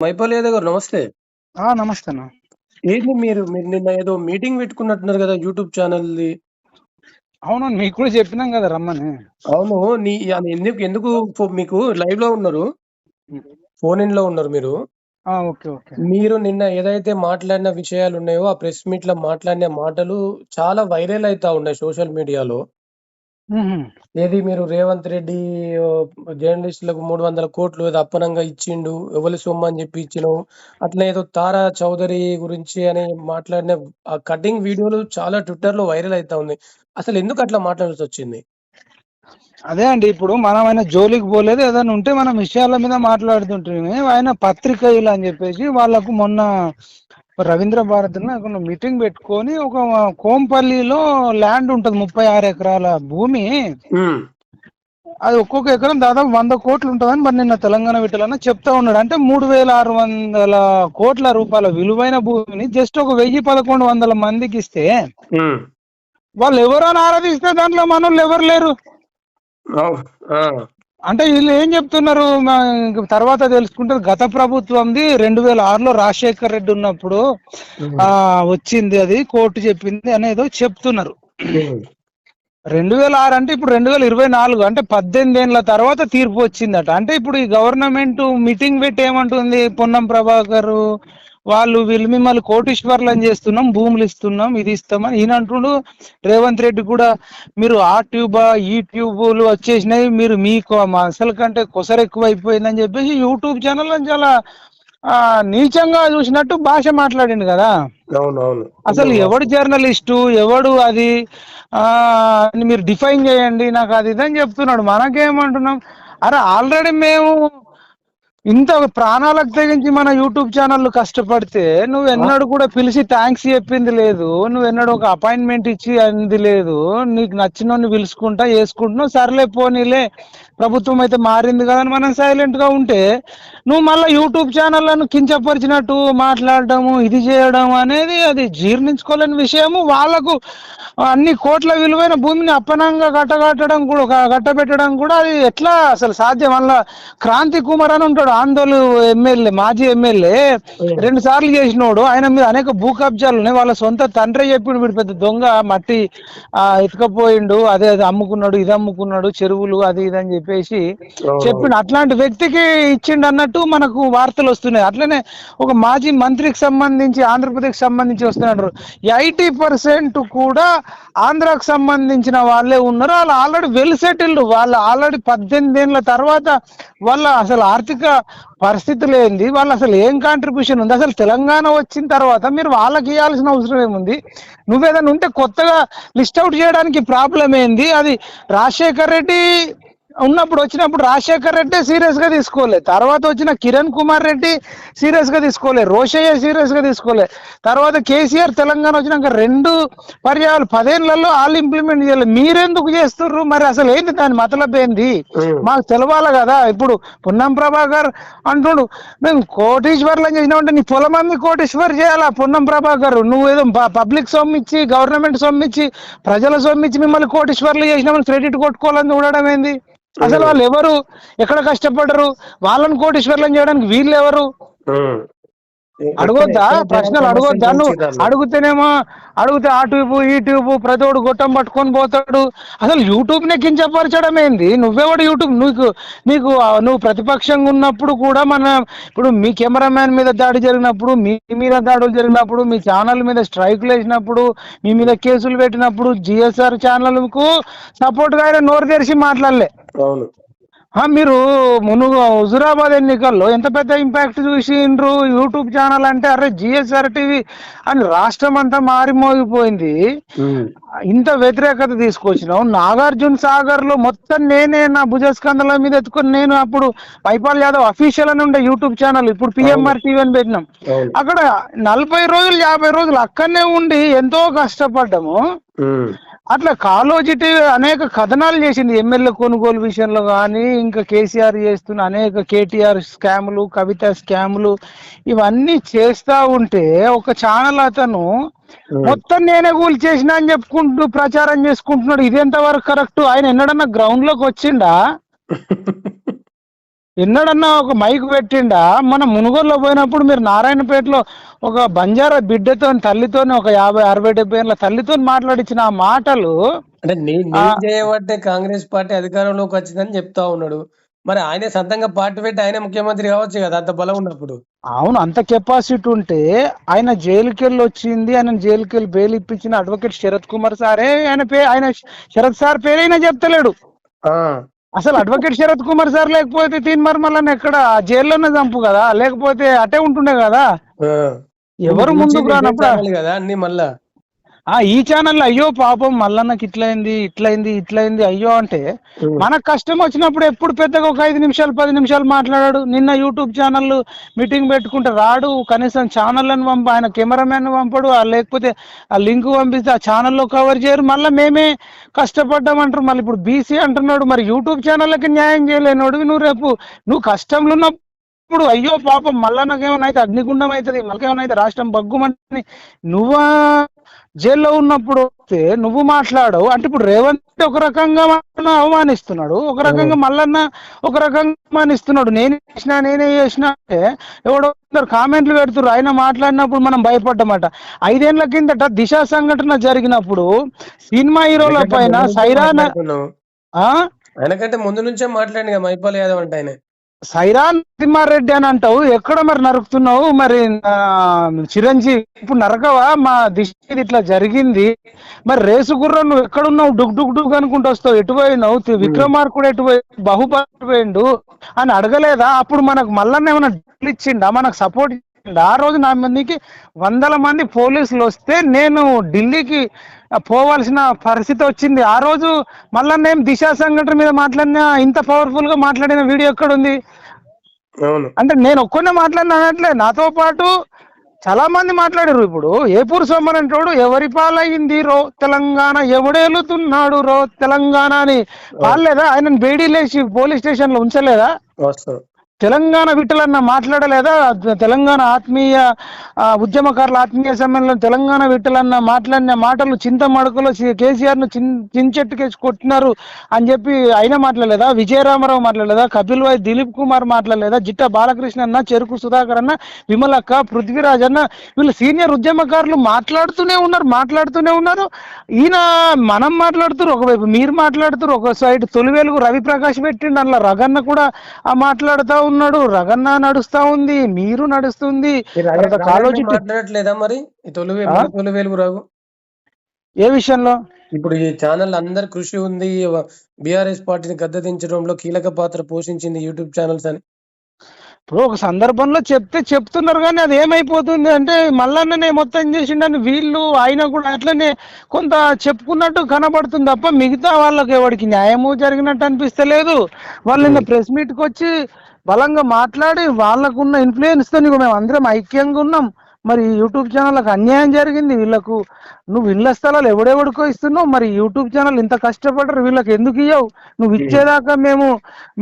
మైపాల్ యాదవ్ గారు నమస్తే. ఆ! నమస్తే అన్న. ఏంది మీరు మీరు నిన్న ఏదో మీటింగ్ పెట్టుకున్నట్టున్నారు గదా! యూట్యూబ్ ఛానల్‌ది. అవునవును. మీకు కూడా చెప్పినాం గదా! రమ్మని. అవును. నీ అది ఎందుకు ఎందుకు ఫో మీకు లైవ్‌లో ఉన్నారు. హ్మ్. ఫోన్ ఇన్‌లో ఉన్నారు మీరు. ఆ! ఓకే. ఓకే. మీరు నిన్న ఏదైతే మాట్లాడిన విషయాలున్నాయో, ఆ ప్రెస్ మీట్‌లో మాట్లాడిన మాటలు చాలా వైరల్ అయితా ఉన్నాయి సోషల్ మీడియాలో. ఏది మీరు రేవంత్ రెడ్డి జర్నలిస్టులకు 300,00,00,000 ఏదో అప్పనంగా ఇచ్చిండు. ఎవలి సొమ్ము అని జెప్పి ఇచ్చినవు. అట్లా ఏదో తారా చౌదరి గురించి అని మాట్లాడిన ఆ కటింగ్ వీడియోలు చాలా ట్విట్టర్‌లో వైరల్ అయితా ఉన్నాయి. అసలు ఎందుకు అట్లా మాట్లాడాల్సొచ్చింది? అదే అండి. ఇప్పుడు మనం ఆయన జోలికి పోలేదు. ఏదైనా ఉంటే మనం విషయాల మీద మాట్లాడుతుంటిమి. ఆయన పత్రికేయులు అని చెప్పేసి వాళ్ళకు మొన్న రవీంద్ర అక్కడ మీటింగ్ పెట్టుకొని ఒక కోంపల్లిలో ల్యాండ్ ఉంటది 36 ఎకరాల భూమి. అది ఒక్కొక్క ఎకరం దాదాపు 100 కోట్లు ఉంటదని మరి నిన్న తెలంగాణ విఠలన్న చెప్తా ఉన్నాడు. అంటే 3600 కోట్ల రూపాయల విలువైన భూమిని జస్ట్ ఒక 1000, 1100 మందికి ఇస్తే. వాళ్ళు ఎవరో అని ఆరాధిస్తే దాంట్లో మనోళ్ళు ఎవరు లేరు. అంటే వీళ్ళు ఏం చెప్తున్నారు తర్వాత తెలుసుకుంటే గత ప్రభుత్వంది 2006లో రాజశేఖర్ రెడ్డి ఉన్నప్పుడు. ఆ వచ్చింది అది కోర్టు చెప్పింది అనేదో చెప్తున్నారు. హ్మ్. 2006 అంటే ఇప్పుడు 2024 అంటే 18 ఏళ్ళ తర్వాత తీర్పు వచ్చిందట. అంటే ఇప్పుడు ఈ గవర్నమెంట్ మీటింగ్ పెట్టి ఏమంటుంది పొన్నం ప్రభాకర్ వాళ్ళు వీళ్ళు మిమ్మల్ని కోటీశ్వర్లను చేస్తున్నాం భూములు ఇస్తున్నాం ఇది ఇస్తామని. ఈయన అంటుండు రేవంత్ రెడ్డి కూడా మీరు ఆ ట్యూబా ఈ ట్యూబులు వచ్చేసినాయి మీరు మీకు అసలు కంటే కొసరు ఎక్కువ అయిపోయిందని చెప్పేసి యూట్యూబ్ ఛానల్ చాలా ఆ, నీచంగా చూసినట్టు భాష మాట్లాడిండు కదా. అసలు ఎవడు జర్నలిస్టు ఎవడు అది ఆ అని మీరు డిఫైన్ చేయండి నాకు అది ఇదని చెప్తున్నాడు. మనకేమంటున్నాం? అరే ఆల్రెడీ మేము ఇంత ప్రాణాలకు తెగించి మన యూట్యూబ్ ఛానల్ కష్టపడితే నువ్వు ఎన్నడూ కూడా పిలిచి థ్యాంక్స్ చెప్పింది లేదు. నువ్వు ఎన్నడూ ఒక అపాయింట్మెంట్ ఇచ్చి అంది లేదు. నీకు నచ్చినోని పిలుచుకుంటా వేసుకుంటున్నావు సర్లే పోనీలే. ప్రభుత్వం అయితే మారింది కదా అని మనం సైలెంట్గా ఉంటే నువ్వు మళ్ళీ యూట్యూబ్ ఛానళ్ళను కించపరిచినట్టు మాట్లాడడము ఇది చేయడం అనేది అది జీర్ణించుకోలేని విషయము. వాళ్ళకు అన్ని కోట్ల విలువైన భూమిని అప్పనంగా కట్టగట్టడం కూడా కట్టబెట్టడం కూడా అది ఎట్లా అసలు సాధ్యం? వల్ల క్రాంతి కుమార్ అని ఉంటాడు. ఆందోళన ఎమ్మెల్యే మాజీ ఎమ్మెల్యే రెండు సార్లు చేసినోడు. ఆయన మీద అనేక భూ కబ్జాలు ఉన్నాయి వాళ్ళ సొంత తండ్రి చెప్పిండు వీడు పెద్ద దొంగ మట్టి ఆ, ఎత్తుకపోయిండు అదే అది అమ్ముకున్నాడు ఇది అమ్ముకున్నాడు చెరువులు అది ఇది అని చెప్పేసి చెప్పిండు అట్లాంటి వ్యక్తికి ఇచ్చిండు అన్నట్టు మనకు వార్తలు వస్తున్నాయి. అట్లనే ఒక మాజీ మంత్రికి సంబంధించి ఆంధ్రప్రదేశ్ సంబంధించి వస్తున్నారు ఎయిటీ పర్సెంట్ కూడా ఆంధ్రాకు సంబంధించిన వాళ్ళే ఉన్నారు. వాళ్ళు ఆల్రెడీ వెల్ సెటిల్డ్. వాళ్ళు ఆల్రెడీ పద్దెనిమిది ఏళ్ళ తర్వాత వాళ్ళ అసలు ఆర్థిక పరిస్థితులు ఏంది వాళ్ళు అసలు ఏం కాంట్రిబ్యూషన్ ఉంది? అసలు తెలంగాణ వచ్చిన తర్వాత మీరు వాళ్ళకి ఇవ్వాల్సిన అవసరం ఏముంది? నువ్వేదైనా ఉంటే కొత్తగా లిస్ట్ అవుట్ చేయడానికి ప్రాబ్లం ఏంది? అది రాజశేఖర్ రెడ్డి ఉన్నప్పుడు వచ్చినప్పుడు రాజశేఖర్ రెడ్డి సీరియస్గా తీసుకోలే. తర్వాత వచ్చిన కిరణ్ కుమార్ రెడ్డి సీరియస్గా తీసుకోలే. రోషయ్య సీరియస్గా తీసుకోలే. తర్వాత కేసీఆర్ తెలంగాణ వచ్చినాక రెండు పర్యాలు పదేళ్ళలో ఆల్ ఇంప్లిమెంట్ చేయాలి. మీరెందుకు చేస్తుర్రు? మరి అసలు ఏంది దాని మతలబ్ ఏంది? మాకు తెలవాలి కదా. ఇప్పుడు పొన్నం ప్రభాకర్ అంటుడు మేము కోటీశ్వర్లను చేసినామంటే నీ పొలం అమ్మి కోటీశ్వర్ చేయాలా పొన్నం ప్రభాకర్? నువ్వు ఏదో పబ్లిక్ సొమ్ము ఇచ్చి గవర్నమెంట్ సొమ్ము ఇచ్చి ప్రజల సొమ్ము ఇచ్చి మిమ్మల్ని కోటీశ్వర్లు చేసినామని క్రెడిట్ కొట్టుకోవాలని చూడడం ఏంది? అసలు వాళ్ళు ఎవరు? ఎక్కడ కష్టపడరు? వాళ్ళని కోటీశ్వర్లను చేయడానికి వీళ్ళు ఎవరు. అడగొద్దా? ప్రశ్నలు అడగొద్దా? నువ్వు అడుగుతేనేమో అడిగితే ఆ ట్యూబ్ ఈ ట్యూబ్ ప్రతోడు గొట్టం పట్టుకొని పోతాడు. అసలు యూట్యూబ్ నే కించపరచడం ఏంది? నువ్వెవడు యూట్యూబ్. నీకు నీకు నువ్వు ప్రతిపక్షంగా ఉన్నప్పుడు కూడా మన ఇప్పుడు మీ కెమెరామ్యాన్ మీద దాడి జరిగినప్పుడు మీ మీద దాడులు జరిగినప్పుడు మీ ఛానల్ మీద స్ట్రైకులు వేసినప్పుడు మీ మీద కేసులు పెట్టినప్పుడు జిఎస్ఆర్ ఛానల్కు సపోర్ట్గా ఆయన నోరు తెరిచి మాట్లాడలే. అవును. మీరు మునుగు హుజురాబాద్ ఎన్నికల్లో ఎంత పెద్ద ఇంపాక్ట్ చూసిండ్రు యూట్యూబ్ ఛానల్ అంటే అరే జిఎస్ఆర్ టీవీ అని రాష్ట్రం అంతా మారిమోగిపోయింది. ఇంత వ్యతిరేకత తీసుకొచ్చినావు నాగార్జున సాగర్లో మొత్తం నేనే నా భుజస్కంధాల మీద ఎత్తుకొని నేను అప్పుడు పైపాల్ యాదవ్ అఫీషియల్ అని ఉండే యూట్యూబ్ ఛానల్ ఇప్పుడు పిఎంఆర్ టీవీ అని పెట్టినాం. అక్కడ నలభై రోజులు యాభై రోజులు అక్కడనే ఉండి ఎంతో కష్టపడ్డాము. అట్లా కాలోజీ టీవీ అనేక కథనాలు చేసింది. ఎమ్మెల్యే కొనుగోలు విషయంలో కానీ ఇంకా కేసీఆర్ చేస్తున్న అనేక కేటీఆర్ స్కాములు కవిత స్కాములు ఇవన్నీ చేస్తా ఉంటే ఒక ఛానల్ అతను మొత్తం నేనే కూలి చేసిన అని చెప్పుకుంటూ ప్రచారం చేసుకుంటున్నాడు. ఇది ఎంతవరకు కరెక్ట్? ఆయన ఎన్నడన్నా గ్రౌండ్లోకి వచ్చిండా? ఎన్నడన్నా ఒక మైక్ పెట్టిండా? మన మునుగోడులో పోయినప్పుడు మీరు నారాయణపేటలో ఒక బంజారా బిడ్డతో తల్లితో ఒక యాభై అరవై డెబ్బై ఏళ్ళ తల్లితో మాట్లాడించిన ఆ మాటలు అంటే చేయబట్టే కాంగ్రెస్ పార్టీ అధికారంలోకి వచ్చిందని చెప్తా ఉన్నాడు. మరి ఆయనే సొంతంగా పార్టీ పెట్టి ఆయన ముఖ్యమంత్రి కావచ్చు కదా అంత బలం ఉన్నప్పుడు. అవును అంత కెపాసిటీ ఉంటే ఆయన జైలుకి వెళ్ళి వచ్చింది ఆయన జైలుకి వెళ్ళి బెయిల్ ఇప్పించిన అడ్వకేట్ శరత్ కుమార్ సారే ఆయన పే ఆయన శరత్ సార్ పేరైనా చెప్తలేడు. అసలు అడ్వకేట్ శరత్ కుమార్ సార్ లేకపోతే తీన్ మర్మల్ని ఎక్కడ? జైల్లోనే చంపు కదా? లేకపోతే అటే ఉంటుండే కదా. ఎవరు ముందుకు రానప్పుడు? కదా అన్ని మళ్ళా? ఆ ఈ ఛానల్ అయ్యో పాపం మల్లన్నకి ఇట్లయింది ఇట్లయింది ఇట్లయింది అయ్యో అంటే మనకు కష్టం వచ్చినప్పుడు ఎప్పుడు పెద్దగా ఒక ఐదు నిమిషాలు పది నిమిషాలు మాట్లాడాడు. నిన్న యూట్యూబ్ ఛానల్ మీటింగ్ పెట్టుకుంటే రాడు కనీసం ఛానళ్ళని పంప ఆయన కెమెరామెన్ పంపడు లేకపోతే ఆ లింక్ పంపిస్తే ఆ ఛానల్లో కవర్ చేయరు. మళ్ళీ మేమే కష్టపడ్డామంటారు మళ్ళీ ఇప్పుడు బీసీ అంటున్నాడు మరి యూట్యూబ్ ఛానళ్ళకి న్యాయం చేయలేనోడు నువ్వు రేపు. నువ్వు కష్టంలో ఉన్నప్పుడు అయ్యో పాపం మళ్ళా నాకేమైనా అయితే అగ్నిగుండం అవుతుంది మళ్ళకేమైనా అయితే రాష్ట్రం బగ్గుమని. నువ్వా జైల్లో ఉన్నప్పుడు వస్తే నువ్వు మాట్లాడవు. అంటే ఇప్పుడు రేవంత్ ఒక రకంగా అవమానిస్తున్నాడు. ఒక రకంగా మల్లన్న ఒక రకంగా అవమానిస్తున్నాడు. నేనే చేసిన నేనే చేసిన అంటే ఎవడో కామెంట్లు పెడుతున్నారు ఆయన మాట్లాడినప్పుడు మనం భయపడ్డమాట. ఐదేళ్ళ కిందట దిశ సంఘటన జరిగినప్పుడు సినిమా హీరోల పైన. ఆ? ఆయనకంటే ముందు నుంచే మాట్లాడింది కదా మైపాల్ యాదవ్ అంటే ఆయన. సైరాన్ తిమ్మారెడ్డి అని అంటావు. ఎక్కడ మరి నరుకుతున్నావు. మరి చిరంజీవి ఇప్పుడు నరకవా? మా దిశ ఇది ఇట్లా జరిగింది. మరి రేసు గుర్రం నువ్వు ఎక్కడున్నావు? డుక్ డుక్ డుక్ అనుకుంటూ వస్తావు. ఎటు పోయినావు? విక్రమార్కుడు ఎటు పోయి బాహుబలి పోయిండు అని అడగలేదా? అప్పుడు మనకు మల్లన్న ఏమైనా డబ్బులు ఇచ్చిండా? మనకు సపోర్ట్ ఇచ్చిండా? ఆ రోజు నా మందికి వందల మంది పోలీసులు వస్తే నేను ఢిల్లీకి పోవాల్సిన పరిస్థితి వచ్చింది. ఆ రోజు మల్లన్న ఏం దిశా సంఘటన మీద మాట్లాడిన ఇంత పవర్ఫుల్గా మాట్లాడిన వీడియో ఎక్కడ ఉంది అంటే నేను ఒక్కనే మాట్లాడిన అనట్లే. నాతో పాటు చాలా మంది మాట్లాడారు. ఇప్పుడు ఏపూరు సోమరంటోడు ఎవరి పాలయ్యింది రో తెలంగాణ ఎవడేలుతున్నాడు రో తెలంగాణ అని పాడలేదా? ఆయన బేడీ లేచి పోలీస్ స్టేషన్లో ఉంచలేదా తెలంగాణ విట్టలన్న మాట్లాడలేదా? తెలంగాణ ఆత్మీయ ఉద్యమకారుల ఆత్మీయ సమ్మేళనం తెలంగాణ విట్టలన్న మాట్లాడిన మాటలు చింత మడకలో కేసీఆర్ను చిన్ చించెట్టుకేసి కొట్టినారు అని చెప్పి ఆయన మాట్లాడలేదా? విజయరామారావు మాట్లాడలేదా? కపిల్ వాయ్ దిలీప్ కుమార్ మాట్లాడలేదా? జిట్ట బాలకృష్ణ అన్న చెరుకు సుధాకర్ అన్న విమలక్క పృథ్వీరాజ్ అన్న వీళ్ళు సీనియర్ ఉద్యమకారులు మాట్లాడుతూనే ఉన్నారు మాట్లాడుతూనే ఉన్నారు. ఈయన మనం మాట్లాడుతున్నారు ఒకవైపు మీరు మాట్లాడుతున్నారు ఒక సైడ్. తొలి వెలుగు రవి ప్రకాష్ పెట్టిండు అందులో రగన్న కూడా మాట్లాడతావు ఉన్నాడు రగన్న నడుస్తా ఉంది మీరు నడుస్తుంది. కాలోజీ మాట్లాడట్లేదా మరి? తొలి వెలుగు రాగు ఏ విషయంలో? ఇప్పుడు ఈ ఛానల్ అందరి కృషి ఉంది బీఆర్ఎస్ పార్టీని గద్దెదించడంలో కీలక పాత్ర పోషించింది యూట్యూబ్ ఛానల్స్ అని. ఇప్పుడు ఒక సందర్భంలో చెప్తే చెప్తున్నారు కానీ అది ఏమైపోతుంది అంటే మల్లన్ననే మొత్తం చేసిండని వీళ్ళు ఆయన కూడా అట్లనే కొంత చెప్పుకున్నట్టు కనబడుతుంది తప్ప మిగతా వాళ్ళకి ఎవరికి న్యాయము జరిగినట్టు అనిపిస్తలేదు. వాళ్ళు ప్రెస్ మీట్కి వచ్చి బలంగా మాట్లాడి వాళ్ళకున్న ఇన్ఫ్లుయెన్స్తో మేము అందరం ఐక్యంగా ఉన్నాం. మరి యూట్యూబ్ ఛానళ్ళకి అన్యాయం జరిగింది. వీళ్ళకు నువ్వు ఇళ్ళ స్థలాలు ఎవడెవడికో ఇస్తున్నావు. మరి యూట్యూబ్ ఛానల్ ఇంత కష్టపడరు వీళ్ళకి ఎందుకు ఇవ్వవు నువ్వు ఇచ్చేదాకా మేము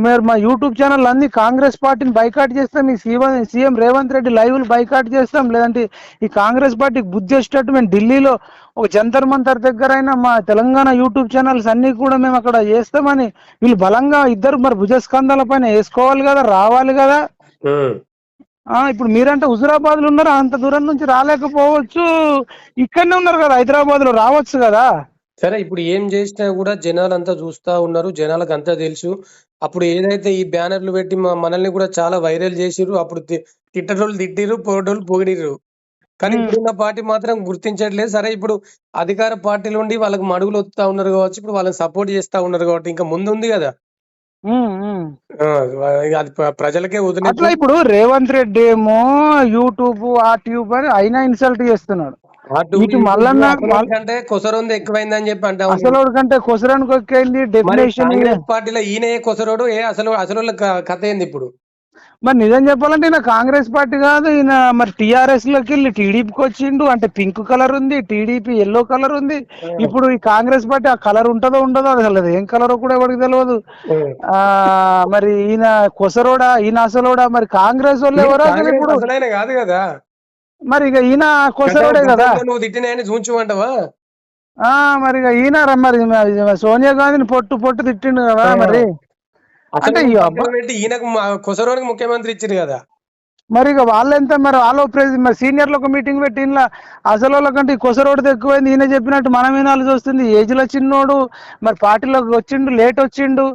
మీరు మా యూట్యూబ్ ఛానల్ అన్ని కాంగ్రెస్ పార్టీని బైకాట్ చేస్తాం. ఈ సీఎం సీఎం రేవంత్ రెడ్డి లైవ్లు బైకాట్ చేస్తాం. లేదంటే ఈ కాంగ్రెస్ పార్టీకి బుద్ధి వచ్చేటట్టు మేము ఢిల్లీలో ఒక జంతర్ మంతర్ దగ్గర అయినా మా తెలంగాణ యూట్యూబ్ ఛానల్స్ అన్ని కూడా మేము అక్కడ చేస్తామని వీళ్ళు బలంగా ఇద్దరు మరి భుజస్కంధాల పైన వేసుకోవాలి కదా రావాలి కదా? ఇప్పుడు మీరంటే హుజురాబాద్లో ఉన్నారు? అంత దూరం నుంచి రాలేకపోవచ్చు. ఇక్కడనే ఉన్నారు కదా హైదరాబాద్లో రావచ్చు కదా? సరే ఇప్పుడు ఏం చేసినా కూడా జనాలంతా చూస్తా ఉన్నారు జనాలకు అంతా తెలుసు. అప్పుడు ఏదైతే ఈ బ్యానర్లు పెట్టి మా మనల్ని కూడా చాలా వైరల్ చేసిర్రు అప్పుడు తిట్టటోళ్ళు తిట్టిర్రు పొగటోళ్ళు పొగిడిర్రు. కానీ. ఇప్పుడున్న పార్టీ మాత్రం గుర్తించట్లేదు. సరే ఇప్పుడు అధికార పార్టీలు ఉండి వాళ్ళకి మడుగులు వస్తా ఉన్నారు కావచ్చు ఇప్పుడు వాళ్ళని సపోర్ట్ చేస్తా ఉన్నారు కాబట్టి ఇంకా ముందు ఉంది కదా. ఆ, అది ప్రజలకే అట్లా ఇప్పుడు రేవంత్ రెడ్డి ఏమో యూట్యూబ్ ఆ ట్యూబ్ అని అయినా ఇన్సల్ట్ చేస్తున్నాడు. అటు ఇటు ఇటు మల్లన్న అసలు మల్- కంటే కొసరుంది ఎక్కువైందని చెప్పి అంటా. అసలు కంటే కొసరానికి మరి డెఫినేషన్ కాంగ్రెస్ పార్టీలో ఈయన కొసరోడు ఏ అసలు అసలు క- కథ ఏంది ఇప్పుడు? మరి నిజం చెప్పాలంటే ఈయన కాంగ్రెస్ పార్టీ కాదు ఈయన మరి టిఆర్ఎస్లోకి వెళ్ళి టీడీపీకి వచ్చిండు. అంటే పింక్ కలర్ ఉంది టీడీపీ ఎల్లో కలర్ ఉంది. ఇప్పుడు ఈ కాంగ్రెస్ పార్టీ ఆ కలర్ ఉంటుందో ఉండదో అది ఏం కలర్ కూడా ఎవరికి తెలియదు. ఆ. మరి ఈయన కొసరోడా ఈయన అసలోడా మరి కాంగ్రెస్ వాళ్ళు ఎవరో ఇప్పుడు? కాదు కదా. మరి ఇక ఈయన కొసరోడే కదా? నువ్వు చూంచమంటావా? మరి ఇక ఈయన మరి సోనియా గాంధీని పొట్టు పొట్టు తిట్టిండు కదా. మరి. అంటే ఈయనకు కొసరోనికి ముఖ్యమంత్రి ఇచ్చారు కదా. మరి ఇక వాళ్ళెంత మరి వాళ్ళ మరి సీనియర్లు ఒక మీటింగ్ పెట్టి ఇంట్లో అసలు వాళ్ళకంటే ఈ కొసరోడు ఎక్కువైంది ఈయన చెప్పినట్టు మనం వినాల్సి వస్తుంది ఏజ్లో చిన్నోడు మరి పార్టీలోకి వచ్చిండు లేట్ వచ్చిండు.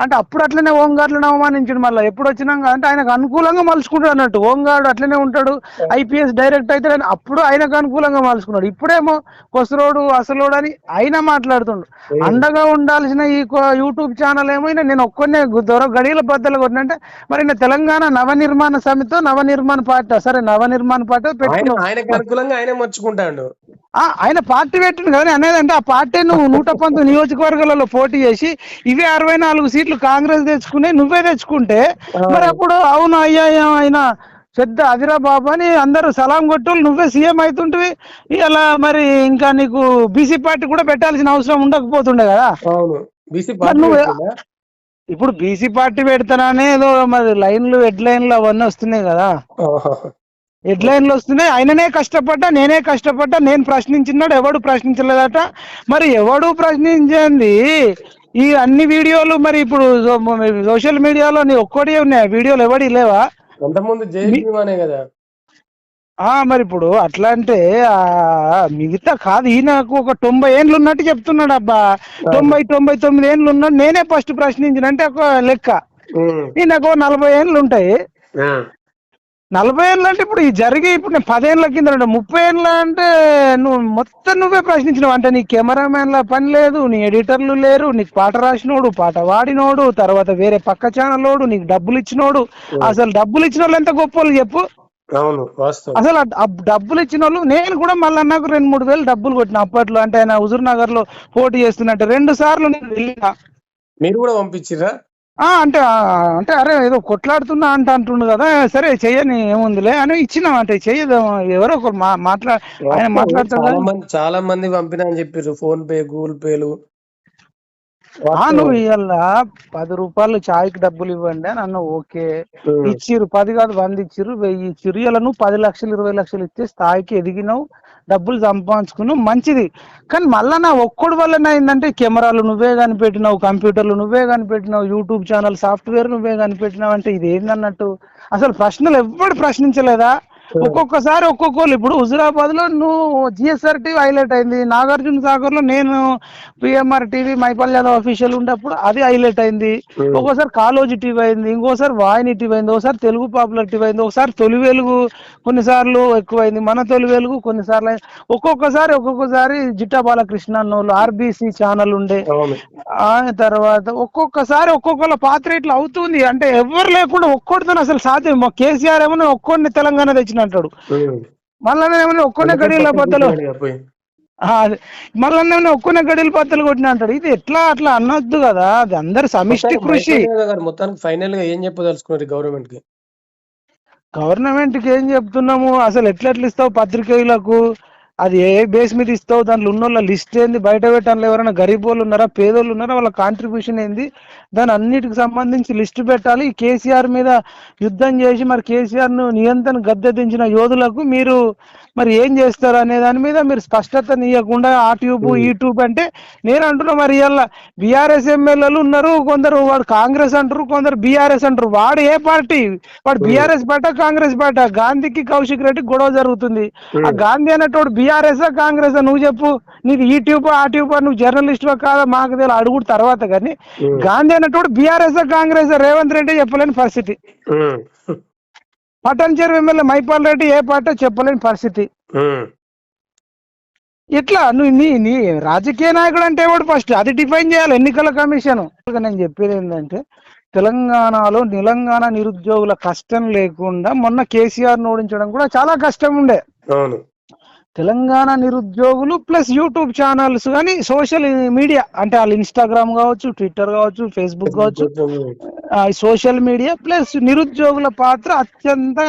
అంటే అప్పుడు అట్లనే ఓంగార్లను అవమానించిండు మళ్ళీ. ఎప్పుడు వచ్చినాక అంటే ఆయనకు అనుకూలంగా మలుచుకుంటాడు అన్నట్టు. ఓంగాడు అట్లనే ఉంటాడు. ఐపీఎస్ డైరెక్ట్ అయితే అప్పుడు ఆయనకు అనుకూలంగా మలుచుకున్నాడు. ఇప్పుడేమో కొసరోడు అసలోడు అని ఆయన మాట్లాడుతుండు. అండగా ఉండాల్సిన ఈ యూట్యూబ్ ఛానల్ ఏమో నేను ఒక్కనే దొర గడియల బద్దలు కొట్టినంటే మరి తెలంగాణ నవనిర్మాణ సమితితో నవనిర్మాణ పార్టీ సరే నవనిర్మాణ పార్టీ ఆయన పెట్టుకున్నావు ఆయనకు అనుకూలంగా ఆయన పార్టీ పెట్టిండు కదా అనేది అంటే ఆ పార్టీ నువ్వు నూట పంతొమ్మిది నియోజకవర్గాలలో పోటీ చేసి ఇవే అరవై నాలుగు సీట్లు కాంగ్రెస్ తెచ్చుకునే నువ్వే తెచ్చుకుంటే మరి అప్పుడు అవును అయ్యా ఆయన పెద్ద అదిరా బాబు అని అందరూ సలాం కొట్టు నువ్వే సీఎం అవుతుంటివి ఇలా మరి ఇంకా నీకు బీసీ పార్టీ కూడా పెట్టాల్సిన అవసరం ఉండకపోతుండే కదా. నువ్వు? ఇప్పుడు బీసీ పార్టీ పెడతాననే ఏదో మరి లైన్లు హెడ్ లైన్లు అవన్నీ వస్తున్నాయి కదా. హెడ్ లైన్లు వస్తున్నాయి. ఆయననే కష్టపడ్డా నేనే కష్టపడ్డా నేను ప్రశ్నించినాడు ఎవడు ప్రశ్నించలేదట. మరి ఎవడు ప్రశ్నించింది? ఈ అన్ని వీడియోలు మరి ఇప్పుడు సోషల్ మీడియాలో నీ ఒక్కడే ఉన్నాయి వీడియోలు ఎవడి లేవా? అంతకుముందు కదా. మరి ఇప్పుడు అట్లా అంటే ఆ, మిగతా కాదు ఈయనకు ఒక తొంభై ఏండ్లు ఉన్నట్టు చెప్తున్నాడు అబ్బా. తొంభై తొంభై తొమ్మిది ఏండ్లు ఉన్నాడు నేనే ఫస్ట్ ప్రశ్నించిన అంటే ఒక లెక్క. ఈయనకు నలభై ఏండ్లు ఉంటాయి. నలభై ఏళ్ళు అంటే ఇప్పుడు ఈ జరిగి ఇప్పుడు నేను పదేళ్ళ కింద. ముప్పై ఏళ్ళ అంటే నువ్వు మొత్తం నువ్వే ప్రశ్నించినావు. అంటే నీ కెమెరామెన్ల పని లేదు నీ ఎడిటర్లు లేరు నీకు పాట రాసినోడు పాట వాడినోడు తర్వాత వేరే పక్క ఛానల్లోడు నీకు డబ్బులు ఇచ్చినోడు అసలు డబ్బులు ఇచ్చిన వాళ్ళు ఎంత గొప్ప వాళ్ళు చెప్పు. అవును అసలు డబ్బులు ఇచ్చిన వాళ్ళు నేను కూడా మళ్ళీ నాకు రెండు మూడు వేలు డబ్బులు కొట్టిన అప్పట్లో. అంటే ఆయన హుజూర్ నగర్లో పోటీ చేస్తున్నట్టు రెండు సార్లు నేను వెళ్ళినా. మీరు కూడా పంపించిరా అంటే ఆ, అంటే అరే ఏదో కొట్లాడుతున్నా అంట అంటుండు కదా సరే చెయ్యని ఏముందిలే అని ఇచ్చినాం అంటే చెయ్యదు ఎవరో ఒకరు మా మాట్లా ఆయన మాట్లాడతాడు చాలా. మంది పంపినా అని చెప్పారు ఫోన్ పే గూగుల్ పేలు నువ్వు ఇవాళ పది రూపాయలు ఛాయ్కి డబ్బులు ఇవ్వండి అని అన్న ఓకే. ఉమ్. ఇచ్చిర్రు పది కాదు వంద ఇచ్చిర్రు వెయ్యి ఇచ్చిర్రు. ఇలా నువ్వు పది లక్షలు ఇరవై లక్షలు ఇస్తే స్థాయికి ఎదిగినావు డబ్బులు సంపాదించుకున్నావు మంచిది. కానీ మళ్ళా నా ఒక్కడి వల్ల ఏంటంటే కెమెరాలు నువ్వే కనిపెట్టినావు కంప్యూటర్లు నువ్వే కనిపెట్టినావు యూట్యూబ్ ఛానల్ సాఫ్ట్వేర్ నువ్వే కనిపెట్టినావు అంటే ఇది ఏందన్నట్టు అసలు ప్రశ్నలు ఎవ్వడు ప్రశ్నించలేదా? ఒక్కొక్కసారి ఒక్కొక్కరు ఇప్పుడు హుజురాబాద్లో నువ్వు జిఎస్ఆర్ టీవీ హైలైట్ అయింది నాగార్జున సాగర్లో నేను PMR TV Maipal Yadav official ఉండేప్పుడు అది హైలైట్ అయింది. ఒక్కోసారి కాలోజీ టీవీ అయింది ఇంకోసారి వాహిని టీవీ అయింది ఒకసారి తెలుగు పాపులర్ టీవీ అయింది ఒకసారి తొలి వెలుగు కొన్నిసార్లు ఎక్కువైంది మన తొలి వెలుగు కొన్నిసార్లు అయింది. ఒక్కొక్కసారి ఒక్కొక్కసారి జిట్టా బాలకృష్ణ అన్నోళ్ళు ఆర్బీసీ ఛానల్ ఉండే తర్వాత ఒక్కొక్కసారి ఒక్కొక్కళ్ళ పాత్ర ఇట్లా అవుతుంది అంటే ఎవరు లేకుండా ఒక్కొక్కడితో అసలు సాధ్యం కేసీఆర్ ఏమో ఒక్కొన్ని తెలంగాణ తెచ్చిన అంటాడు. ఉమ్. మళ్ళీ ఏమో ఒక్కొనే గడియల బద్దలు. మళ్ళీ ఏమో ఒక్కొనే గడియల బద్దలు కొట్టిన అంటాడు. ఇది ఎట్లా అట్లా అనొద్దు కదా. అది అందరి సమిష్టి కృషి. మొత్తానికి ఫైనల్గా ఏం చెప్పదలుచుకున్నారు గవర్నమెంట్కి? గవర్నమెంట్కి ఏం చెప్తున్నాము? అసలు ఎట్లా ఎట్లా ఇస్తావు పత్రికేయులకు? అది ఏ బేస్ మీద ఇస్తావు? దాంట్లో ఉన్నోళ్ళ లిస్ట్ ఏంది? బయట పెట్టాలి ఎవరైనా గరీబ్ వాళ్ళు ఉన్నారా? పేదోళ్ళు ఉన్నారా? వాళ్ళ కాంట్రిబ్యూషన్ ఏంది? దాని అన్నిటికి సంబంధించి లిస్ట్ పెట్టాలి. కేసీఆర్ మీద యుద్ధం చేసి మరి కేసీఆర్ను నియంత్రణ గద్దె దించిన యోధులకు మీరు మరి ఏం చేస్తారు అనే దాని మీద మీరు స్పష్టత నీయకుండా ఆ ట్యూబ్ ఈ ట్యూబ్ అంటే నేను అంటున్నా మరి ఇవాళ బీఆర్ఎస్ ఎమ్మెల్యేలు ఉన్నారు కొందరు వాడు కాంగ్రెస్ అంటారు కొందరు బీఆర్ఎస్ అంటారు వాడు ఏ పార్టీ? వాడు బీఆర్ఎస్ పార్టీ కాంగ్రెస్ పార్టీ గాంధీకి కౌశిక్ రెడ్డి గొడవ జరుగుతుంది. ఆ గాంధీ అనేటోడు బీఆర్ఎస్ కాంగ్రెస్ నువ్వు చెప్పు. నీది ఈ ట్యూబ్ ఆ ట్యూబ్ నువ్వు జర్నలిస్ట్ కాదా? మాకు తెలియదు. అడుగుడు తర్వాత కానీ. గాంధీ అనేటోడు బీఆర్ఎస్ కాంగ్రెస్ రేవంత్ రెడ్డి చెప్పలేని పరిస్థితి. చెరువు ఎమ్మెల్యే మైపాల్ రెడ్డి ఏ పార్టీ చెప్పలేని పరిస్థితి. ఇట్లా నువ్వు నీ నీ రాజకీయ నాయకుడు అంటే ఎవడు ఫస్ట్? అది డిఫైన్ చేయాలి ఎన్నికల కమిషన్. నేను చెప్పేది ఏంటంటే తెలంగాణలో తెలంగాణ నిరుద్యోగుల కష్టం లేకుండా మొన్న కేసీఆర్ ఓడించడం కూడా చాలా కష్టం ఉండే. తెలంగాణ నిరుద్యోగులు ప్లస్ యూట్యూబ్ ఛానల్స్ కానీ సోషల్ మీడియా అంటే వాళ్ళు ఇన్స్టాగ్రామ్ కావచ్చు ట్విట్టర్ కావచ్చు ఫేస్బుక్ కావచ్చు ఆ, సోషల్ మీడియా ప్లస్ నిరుద్యోగుల పాత్ర అత్యంత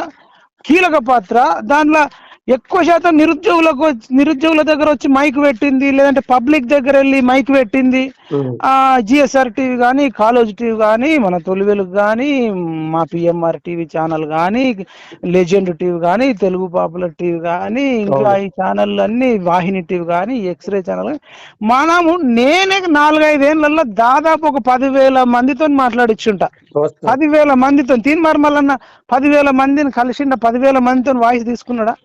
కీలక పాత్ర. దాంట్లో ఎక్కువ శాతం నిరుద్యోగులకు నిరుద్యోగుల దగ్గర వచ్చి మైక్ పెట్టింది లేదంటే పబ్లిక్ దగ్గర వెళ్ళి మైక్ పెట్టింది. ఆ జిఎస్ఆర్ టీవీ కానీ కాలేజ్ టీవీ కానీ మన తొలివెలుగు కానీ మా పిఎంఆర్ టీవీ ఛానల్ కానీ లెజెండ్ టీవీ కానీ తెలుగు పాపులర్ టీవీ కానీ ఇంకా ఈ ఛానల్ అన్ని వాహిని టీవీ కానీ ఎక్స్రే ఛానల్ కానీ మనము నేనే నాలుగైదేళ్ళలో దాదాపు ఒక పదివేల మందితో మాట్లాడిచ్చుంటా. పదివేల మందితో తీన్ మరి మళ్ళన్న పదివేల మందిని కలిసిండ పదివేల మందితో వాయిస్ తీసుకున్నాడా.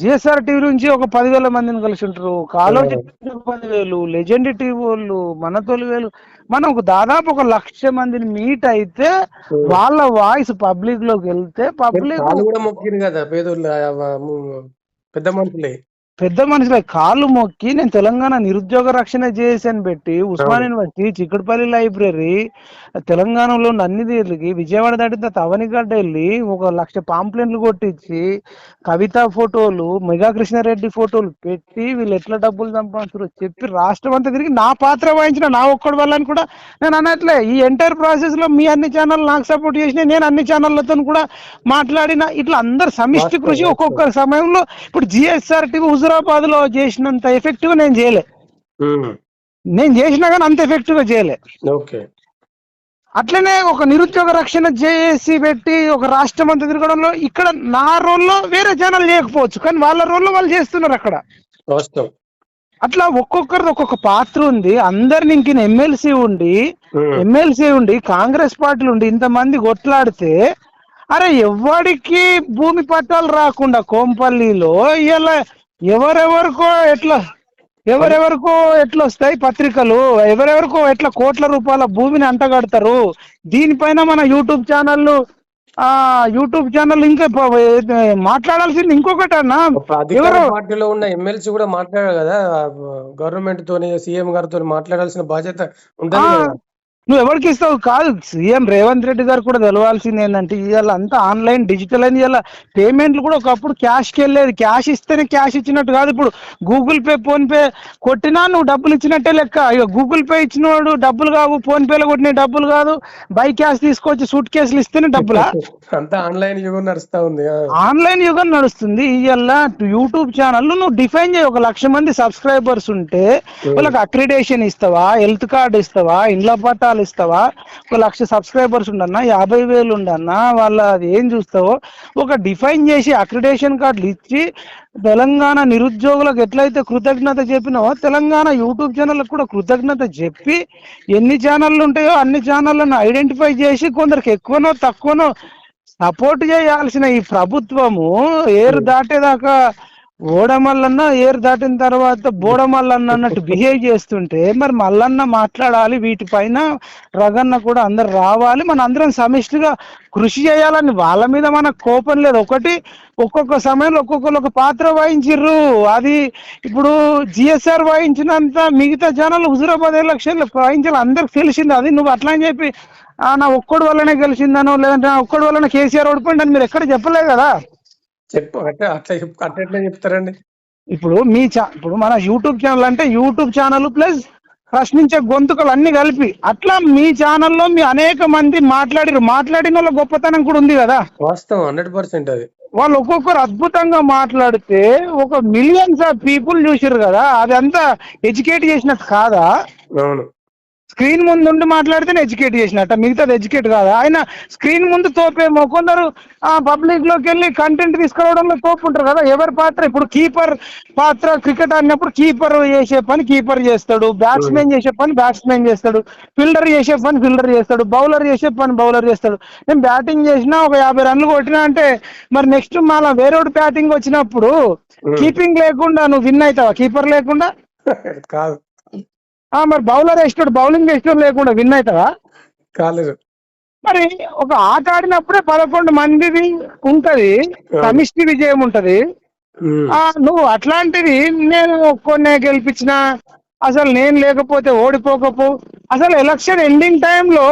జిఎస్ఆర్ టీవీ నుంచి ఒక పదివేల మందిని కలిసి ఉంటారు కాలేజ్ పదివేలు లెజెండ్ టీవీ వాళ్ళు మన తొలివేలు మనం ఒక దాదాపు ఒక లక్ష మందిని మీట్ అయితే వాళ్ళ వాయిస్ పబ్లిక్లోకి వెళ్తే పబ్లిక్ కూడా మొక్కిరు కదా పేదోళ్ళు పెద్ద మనుషులే. పెద్ద మనుషుల కాళ్ళు మొక్కి నేను తెలంగాణ నిరుద్యోగ రక్షణ చేసి అని పెట్టి ఉస్మాన్ యూనివర్సిటీ చిక్కడపల్లి లైబ్రరీ తెలంగాణలో ఉన్న అన్ని తీర్లకి విజయవాడ దాటిన తవనిగడ్డ వెళ్ళి ఒక లక్ష పాంప్లెంట్లు కొట్టించి కవిత ఫోటోలు మెగా కృష్ణారెడ్డి ఫోటోలు పెట్టి వీళ్ళు ఎట్లా డబ్బులు సంపాదించారో చెప్పి రాష్ట్రం అంతా తిరిగి నా పాత్ర వహించిన నా ఒక్కడి వల్ల అని కూడా నేను అనట్లే. ఈ ఎంటైర్ ప్రాసెస్లో మీ అన్ని ఛానల్ నాకు సపోర్ట్ చేసిన నేను అన్ని ఛానళ్ళతో కూడా మాట్లాడిన. ఇట్లా అందరు సమిష్టి కృషి ఒక్కొక్క సమయంలో ఇప్పుడు జిఎస్ఆర్ టీవీ హుజురాబాద్లో చేసినంత ఎఫెక్టివ్ నేను చేయలే. నేను చేసినా కానీ అంత ఎఫెక్టివ్గా చేయలే. ఓకే. అట్లనే ఒక నిరుద్యోగ రక్షణ చేసి పెట్టి ఒక రాష్ట్రం అంతా తిరగడంలో ఇక్కడ నా రోల్లో వేరే ఛానల్ చేయకపోవచ్చు. కానీ వాళ్ళ రోల్లో వాళ్ళు చేస్తున్నారు అక్కడ. అట్లా ఒక్కొక్కరిది ఒక్కొక్క పాత్ర ఉంది. అందరిని ఇంక ఎమ్మెల్సీ ఉండి. ఎమ్మెల్సీ ఉండి కాంగ్రెస్ పార్టీలు ఉండి ఇంతమంది కొట్లాడితే అరే ఎవడికి భూమి పట్టాలు రాకుండా కోంపల్లిలో ఇలా ఎవరెవరికో ఎట్లా ఎవరెవరికో ఎట్లా వస్తాయి పత్రికలు ఎవరెవరికో ఎట్లా కోట్ల రూపాయల భూమిని అంటగడతారు. దీనిపైన మన యూట్యూబ్ ఛానళ్ళు ఆ యూట్యూబ్ ఛానల్ ఇంకా మాట్లాడాల్సింది ఇంకొకటి అన్న ఎవరు? పార్టీలో ఉన్న ఎమ్మెల్సీ కూడా మాట్లాడారు కదా గవర్నమెంట్ తోని సీఎం గారితో మాట్లాడాల్సిన బాధ్యత ఉంటుంది నువ్వు ఎవరికి ఇస్తావు? కాదు. సీఎం రేవంత్ రెడ్డి గారు కూడా తెలవాల్సింది ఏంటంటే ఇవాళ అంతా ఆన్లైన్ డిజిటల్ అని ఇవాళ పేమెంట్లు కూడా ఒకప్పుడు క్యాష్కి వెళ్ళేది. క్యాష్ ఇస్తేనే క్యాష్ ఇచ్చినట్టు కాదు. ఇప్పుడు గూగుల్ పే ఫోన్ పే కొట్టినా నువ్వు డబ్బులు ఇచ్చినట్టే లెక్క. ఇక గూగుల్ పే ఇచ్చినవాడు డబ్బులు కావు. ఫోన్ పేలో కొట్టిన డబ్బులు కాదు. బై క్యాష్ తీసుకొచ్చి సూట్ కేసులు ఇస్తేనే డబ్బులా. అంతా ఆన్లైన్ యుగం నడుస్తా ఉంది. ఆన్లైన్ యుగం నడుస్తుంది. ఇవాళ యూట్యూబ్ ఛానల్ నువ్వు డిఫైన్ చేయి. ఒక లక్ష మంది సబ్స్క్రైబర్స్ ఉంటే వాళ్ళకి అక్రిడేషన్ ఇస్తావా? హెల్త్ కార్డ్ ఇస్తావా? ఇండ్ల పట్టాలు ఇస్తావా? ఒక లక్ష సబ్స్క్రైబర్స్ ఉండన్నా యాభై వేలు ఉండన్నా వాళ్ళ అది ఏం చూస్తావో? ఒక డిఫైన్ చేసి అక్రిడేషన్ కార్డులు ఇచ్చి తెలంగాణ నిరుద్యోగులకు ఎట్లయితే కృతజ్ఞత చెప్పినావో తెలంగాణ యూట్యూబ్ ఛానళ్ళకు కూడా కృతజ్ఞత చెప్పి ఎన్ని ఛానళ్ళు ఉంటాయో అన్ని ఛానళ్ళను ఐడెంటిఫై చేసి కొందరికి ఎక్కువనో తక్కువనో సపోర్ట్ చేయాల్సిన ఈ ప్రభుత్వము ఏరు దాటేదాకా ఓడమల్లన్న ఏరు దాటిన తర్వాత బోడమల్లన్న అన్నట్టు బిహేవ్ చేస్తుంటే మరి మల్లన్న మాట్లాడాలి వీటిపైన రగన్న కూడా అందరు రావాలి. మన అందరం సమిష్టిగా కృషి చేయాలని వాళ్ళ మీద మనకు కోపం లేదు. ఒకటి ఒక్కొక్క సమయంలో ఒక్కొక్కరు ఒక పాత్ర వహించిర్రు. అది ఇప్పుడు జిఎస్ఆర్ వహించినంత మిగతా జనాలు హుజురాబాద్ ఎలక్షన్లు వహించాలి. అందరికి తెలిసింది అది. నువ్వు అట్లా అని చెప్పి ఆ, నా ఒక్కడి వల్లనే గెలిచిందనో లేదంటే నా ఒక్కడి వల్లనే కేసీఆర్ ఓడిపోయింది అని మీరు ఎక్కడ చెప్పలేదు కదా? చెప్పు అట్లా అట్లా చెప్- అట్లా ఎట్లా చెప్తారండి. ఇప్పుడు మీ ఛా ఇప్పుడు మన యూట్యూబ్ ఛానల్ అంటే యూట్యూబ్ ఛానల్ ప్లస్ ప్రశ్నించే గొంతుకలు అన్ని కలిపి అట్లా మీ ఛానల్లో మీ అనేక మంది మాట్లాడిరు. మాట్లాడిన వాళ్ళ గొప్పతనం కూడా ఉంది కదా. వాస్తవం హండ్రెడ్ పర్సెంట్ అది. వాళ్ళు ఒక్కొక్కరు అద్భుతంగా మాట్లాడితే ఒక మిలియన్స్ ఆఫ్ పీపుల్ చూసిరు కదా అదంతా ఎడ్యుకేట్ చేసినట్టు కాదా? అవును. స్క్రీన్ ముందు ఉండి మాట్లాడితేనే ఎడ్యుకేట్ చేసినట్ట. మిగతాది ఎడ్యుకేట్ కాదా? ఆయన స్క్రీన్ ముందు తోపేమో కొందరు ఆ పబ్లిక్లోకి వెళ్ళి కంటెంట్ తీసుకురావడంలో తోపు ఉంటారు కదా. ఎవరి పాత్ర? ఇప్పుడు కీపర్ పాత్ర క్రికెట్ ఆడినప్పుడు కీపర్ చేసే పని కీపర్ చేస్తాడు. బ్యాట్స్మెన్ చేసే పని బ్యాట్స్మెన్ చేస్తాడు. ఫీల్డర్ చేసే పని ఫీల్డర్ చేస్తాడు. బౌలర్ చేసే పని బౌలర్ చేస్తాడు. నేను బ్యాటింగ్ చేసినా ఒక యాభై రన్లు కొట్టినా అంటే మరి నెక్స్ట్ మళ్ళా వేరేడు బ్యాటింగ్ వచ్చినప్పుడు కీపింగ్ లేకుండా నువ్వు విన్ అవుతావా? కీపర్ లేకుండా? కాదు. మరి బౌలర్ వేసినాడు బౌలింగ్ వేసినాడు లేకుండా విన్ అవుతావా కాలేదు. మరి ఒక ఆట ఆడినప్పుడే పదకొండు మందిది ఉంటది సమిష్టి విజయం ఉంటది. నువ్వు అట్లాంటిది నేను ఒక్కొన్నే గెలిపించిన అసలు నేను లేకపోతే ఓడిపోకపో అసలు ఎలక్షన్ ఎండింగ్ టైంలో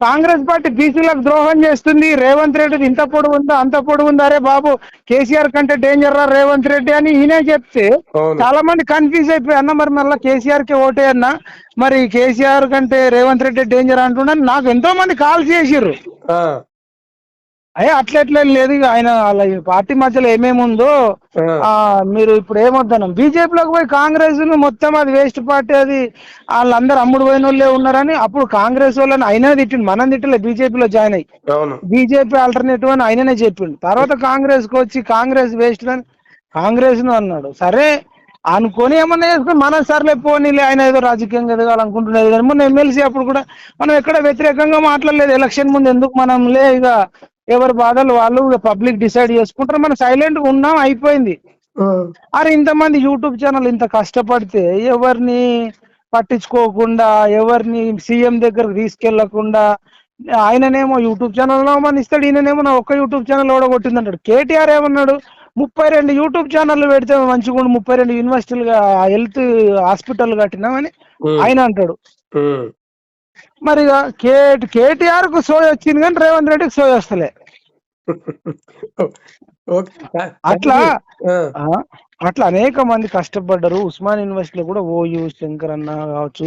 కాంగ్రెస్ పార్టీ బీసీలకు ద్రోహం చేస్తుంది. రేవంత్ రెడ్డి ఇంత పొడవు ఉందా అంత పొడవు ఉందా అరే బాబు కేసీఆర్ కంటే డేంజర్ రా రేవంత్ రెడ్డి అని ఈయనే చెప్తే చాలా మంది కన్ఫ్యూజ్ అయిపోయి అన్న మరి మళ్ళీ కేసీఆర్కి ఓటే అన్న? మరి కేసీఆర్ కంటే రేవంత్ రెడ్డి డేంజర్ అంటున్నా నాకు ఎంతో మంది కాల్ చేసిర్రు. అయ్యే అట్లా ఎట్లా లేదు ఇక. ఆయన వాళ్ళ ఈ పార్టీ మధ్యలో ఏమేమి ఉందో ఆ, మీరు ఇప్పుడు ఏమొద్దనం. బీజేపీలోకి పోయి కాంగ్రెస్ మొత్తం అది వేస్ట్ పార్టీ అది వాళ్ళందరూ అమ్ముడు పోయిన వాళ్ళే ఉన్నారని అప్పుడు కాంగ్రెస్ వాళ్ళని అయినా తిట్టిండు. మనం తిట్టలే బీజేపీలో జాయిన్ అయ్యి. అవును. బీజేపీ ఆల్టర్నేటివ్ అని ఆయననే చెప్పిండు తర్వాత కాంగ్రెస్కి వచ్చి కాంగ్రెస్ వేస్ట్ అని కాంగ్రెస్ను అన్నాడు. సరే అనుకొని ఏమన్నా చేసుకుని మనం సర్లే పోనీలే ఆయన ఏదో రాజకీయంగా ఎదగాలనుకుంటున్నది కానీ మొన్న ఎమ్మెల్సీ అప్పుడు కూడా మనం ఎక్కడ వ్యతిరేకంగా మాట్లాడలేదు. ఎలక్షన్ ముందు ఎందుకు మనం లే ఇక ఎవరి బాధలు వాళ్ళు పబ్లిక్ డిసైడ్ చేసుకుంటారు. మనం సైలెంట్గా ఉన్నాం అయిపోయింది. అరే ఇంతమంది యూట్యూబ్ ఛానల్ ఇంత కష్టపడితే ఎవరిని పట్టించుకోకుండా ఎవరిని సీఎం దగ్గరకు తీసుకెళ్ళకుండా ఆయననేమో యూట్యూబ్ ఛానల్ మన ఇస్తాడు ఈయననేమో నా ఒక్క యూట్యూబ్ ఛానల్ ఓడగొట్టింది అంటాడు కేటీఆర్ ఏమన్నాడు? ముప్పై రెండు యూట్యూబ్ ఛానల్ పెడితే మంచిగా ముప్పై రెండు యూనివర్సిటీలు హెల్త్ హాస్పిటల్ కట్టినామని ఆయన అంటాడు. మరి కేటీఆర్కు సోయి వచ్చింది కానీ రేవంత్ రెడ్డికి సోయి వస్తలే అట్లా అట్లా అనేక మంది కష్టపడ్డారు. ఉస్మాన్ యూనివర్సిటీలో కూడా ఓయూ శంకర్ అన్న కావచ్చు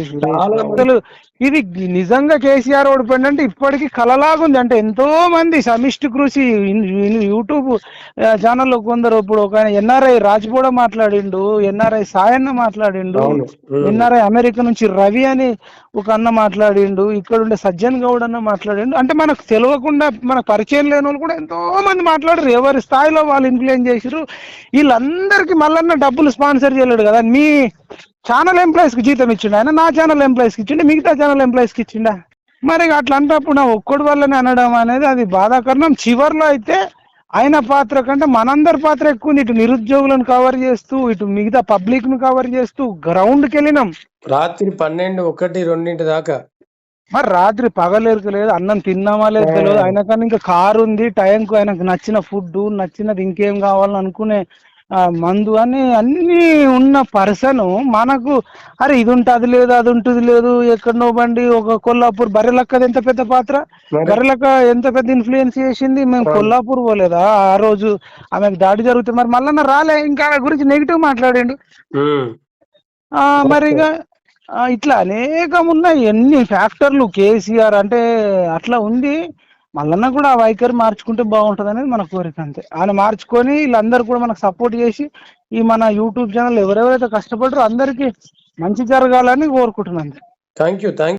ఇది నిజంగా కేసీఆర్ ఓడిపోయిందంటే ఇప్పటికీ కలలాగుంది. అంటే ఎంతో మంది సమిష్టి కృషి యూట్యూబ్ ఛానల్లో కొందరు ఇప్పుడు ఒక ఎన్ఆర్ఐ రాజ్బోడ మాట్లాడిండు ఎన్ఆర్ఐ సాయన్న మాట్లాడిండు ఎన్ఆర్ఐ అమెరికా నుంచి రవి అని ఒక అన్న మాట్లాడిండు ఇక్కడ ఉండే సజ్జన్ గౌడ్ అన్న మాట్లాడిండు. అంటే మనకు తెలియకుండా మనకు పరిచయం లేని వాళ్ళు కూడా ఎంతో మంది మాట్లాడారు. ఎవరి స్థాయిలో వాళ్ళు ఇన్ఫ్లుయెన్స్ చేసిరు వీళ్ళందరికీ మళ్ళన్న డబ్బులు స్పాన్సర్ చేయలేడు కదా. మీ ఛానల్ ఎంప్లాయీస్కి జీతం ఇచ్చిండు? ఆయన నా ఛానల్ ఎంప్లాయీస్కి ఇచ్చిండు? మిగతా ఛానల్ ఎంప్లాయీస్కి ఇచ్చిండా? మరి అట్లా అంటప్పుడు నా ఒక్కడి వల్లనే అనడం అనేది అది బాధాకరణం. చివర్లో అయితే ఆయన పాత్ర కంటే మనందరి పాత్ర ఎక్కువ ఉంది. ఇటు నిరుద్యోగులను కవర్ చేస్తూ ఇటు మిగతా పబ్లిక్ను కవర్ చేస్తూ గ్రౌండ్కి వెళ్ళినాం. రాత్రి పన్నెండు ఒకటి రెండింటి దాకా. మరి రాత్రి పగలేరుకు లేదు అన్నం తిన్నామా లేదు తెలియదు. ఆయన కానీ ఇంకా కారు ఉంది టైంకు ఆయనకు నచ్చిన ఫుడ్ నచ్చినది ఇంకేం కావాలని అనుకునే మందు అని అన్ని ఉన్న పర్సన్ మనకు అరే ఇది ఉంటుంది అది లేదు అది ఉంటుంది లేదు ఎక్కడనో బండి ఒక కొల్లాపూర్ బర్రెలక్కది ఎంత పెద్ద పాత్ర? బర్రెలక్క ఎంత పెద్ద ఇన్ఫ్లుయెన్స్ చేసింది? మేము కొల్లాపూర్ పోలేదా? ఆ రోజు ఆమెకు దాడి జరిగితే మరి మళ్ళీ రాలే ఇంకా ఆమె గురించి నెగిటివ్ మాట్లాడిండు. ఆ మరి ఇక ఇట్లా అనేకం ఉన్నాయి. ఎన్ని ఫ్యాక్టర్లు కేసీఆర్ అంటే అట్లా ఉంది. మల్లన్న కూడా ఆ వైఖరి మార్చుకుంటే బాగుంటుంది అనేది మన కోరిక అంతే. ఆయన మార్చుకొని వీళ్ళందరూ కూడా మనకు సపోర్ట్ చేసి ఈ మన యూట్యూబ్ ఛానల్ ఎవరెవరైతే కష్టపడరో అందరికీ మంచి జరగాలని కోరుకుంటున్నాను. Thank you thank